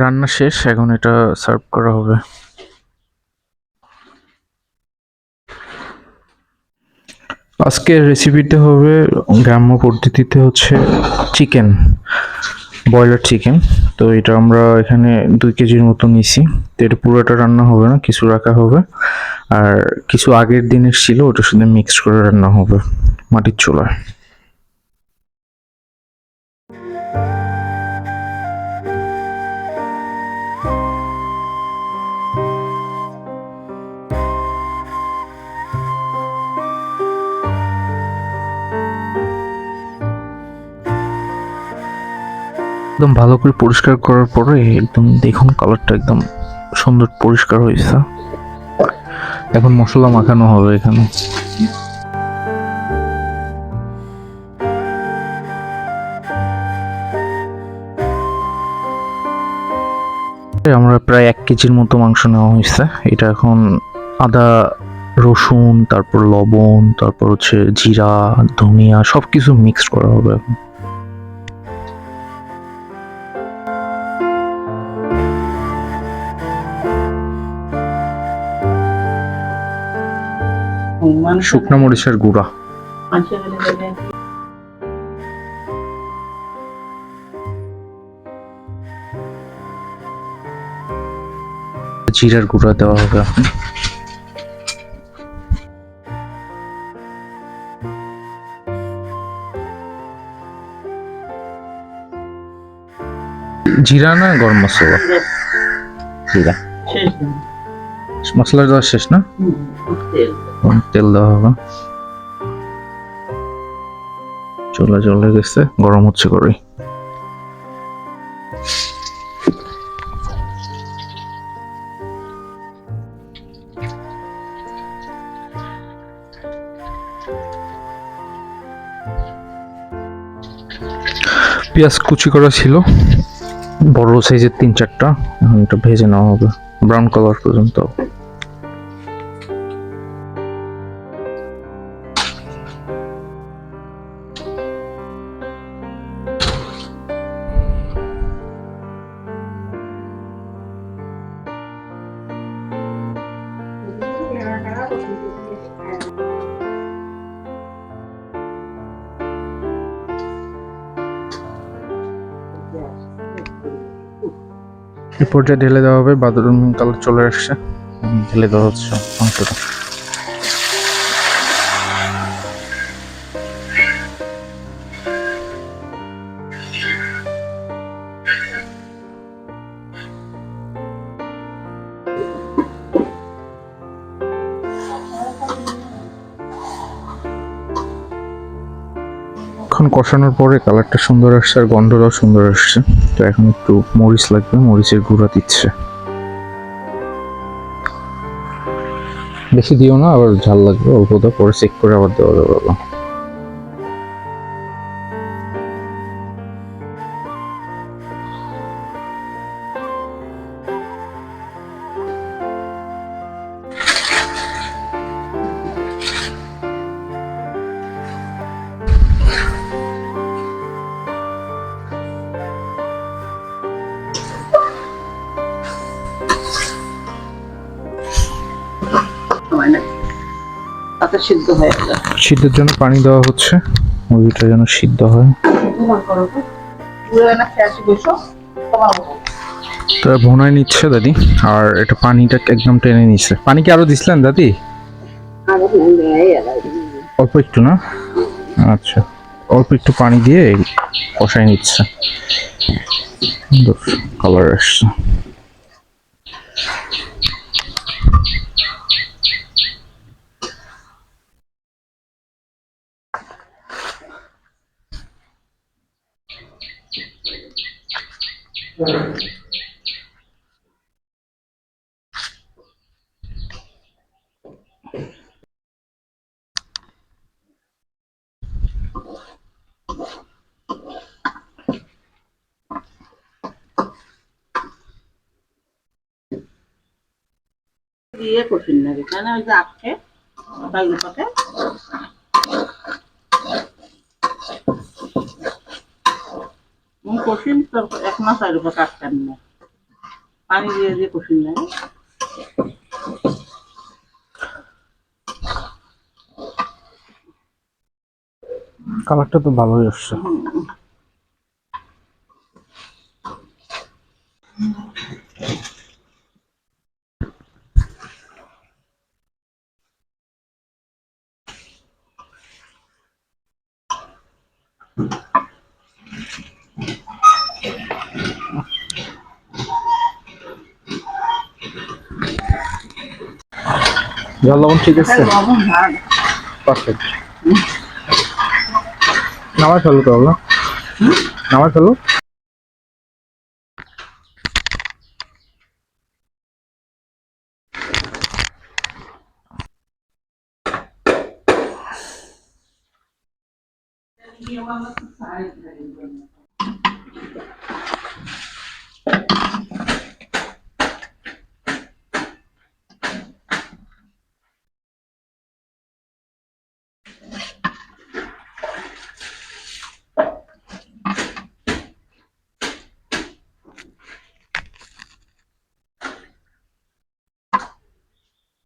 রান্না শেষ, এখন এটা সার্ভ করা হবে। আজকের রেসিপিতে হবে গ্রাম্য পদ্ধতিতে হচ্ছে চিকেন ব্রয়লার চিকেন তো এটা আমরা এখানে দুই কেজির মতো নিছি। তো এটা পুরোটা রান্না হবে না, কিছু রাখা হবে। আর কিছু আগের দিনের ছিল, ওটা সাথে মিক্সড করে রান্না হবে মাটির চুলায়। একদম ভালো করে পরিষ্কার করার পরে একদম দেখুন কালারটা একদম সুন্দর পরিষ্কার হয়েছে। এখন মশলা মাখানো হবে এখানে। আমরা প্রায় এক কেজির মতো মাংস নেওয়া হয়েছে। এটা এখন আদা, রসুন, তারপর লবণ, তারপর হচ্ছে জিরা, ধনিয়া সব কিছু মিক্সড করা হবে এখন। শুকনো মরিচের গুঁড়া। জিরার গুঁড়া দেওয়া হবে এখন জিরা না গরম মশলা? জিরা। মশলা দেওয়া শেষ না? তেল দেওয়া হবে। চলে চলে গেছে গরম হচ্ছে করে পেঁয়াজ কুচি করা ছিল বড় সাইজের তিন চারটা এখন এটা ভেজে নেওয়া হবে। ব্রাউন কালার পর্যন্ত। এই পর্যায়ে ঢেলে দেওয়া হবে বাদরুন কালার চলে আসছে। ঢেলে দেওয়া হচ্ছে মাংসটা এখন কষানোর পরে কালারটা সুন্দর আসছে আর গন্ধটাও সুন্দর আসছে। তো এখন একটু মরিচ লাগবে, মরিচের গুঁড়া দিচ্ছে। বেশি দিও না, আবার ঝাল লাগবে অল্প দাও পরে চেক করে আবার দেওয়া যাবে তাতে সিদ্ধ হয়ে গেল। সিদ্ধের জন্য পানি দেওয়া হচ্ছে। মুরগিটা যেন সিদ্ধ হয়। তোমার করো তো পুরো না খেয়ে আসি বসো। তোমার তো ভোনায় নিচ্ছে দাদি আর এটা পানিটা একদম টেনে নিচ্ছে। পানি কি আরও দিছিলেন দাদি? অল্প একটু না? আচ্ছা অল্প একটু পানি দিয়ে কষাই নিচ্ছে। কালার আসছে। দিয়ে কঠিন লাগে। কেন? ওই যে আটকে বাইরে কষিন তোর এক মাস আর উপর কাটতেন না। পানি দিয়ে দিয়ে কষিন না কালারটা তো ভালোই আসছে। ঝাল লবণ ঠিক আছে? পারফেক্ট নামাজ ফেলো তো না নামাজ ফেলো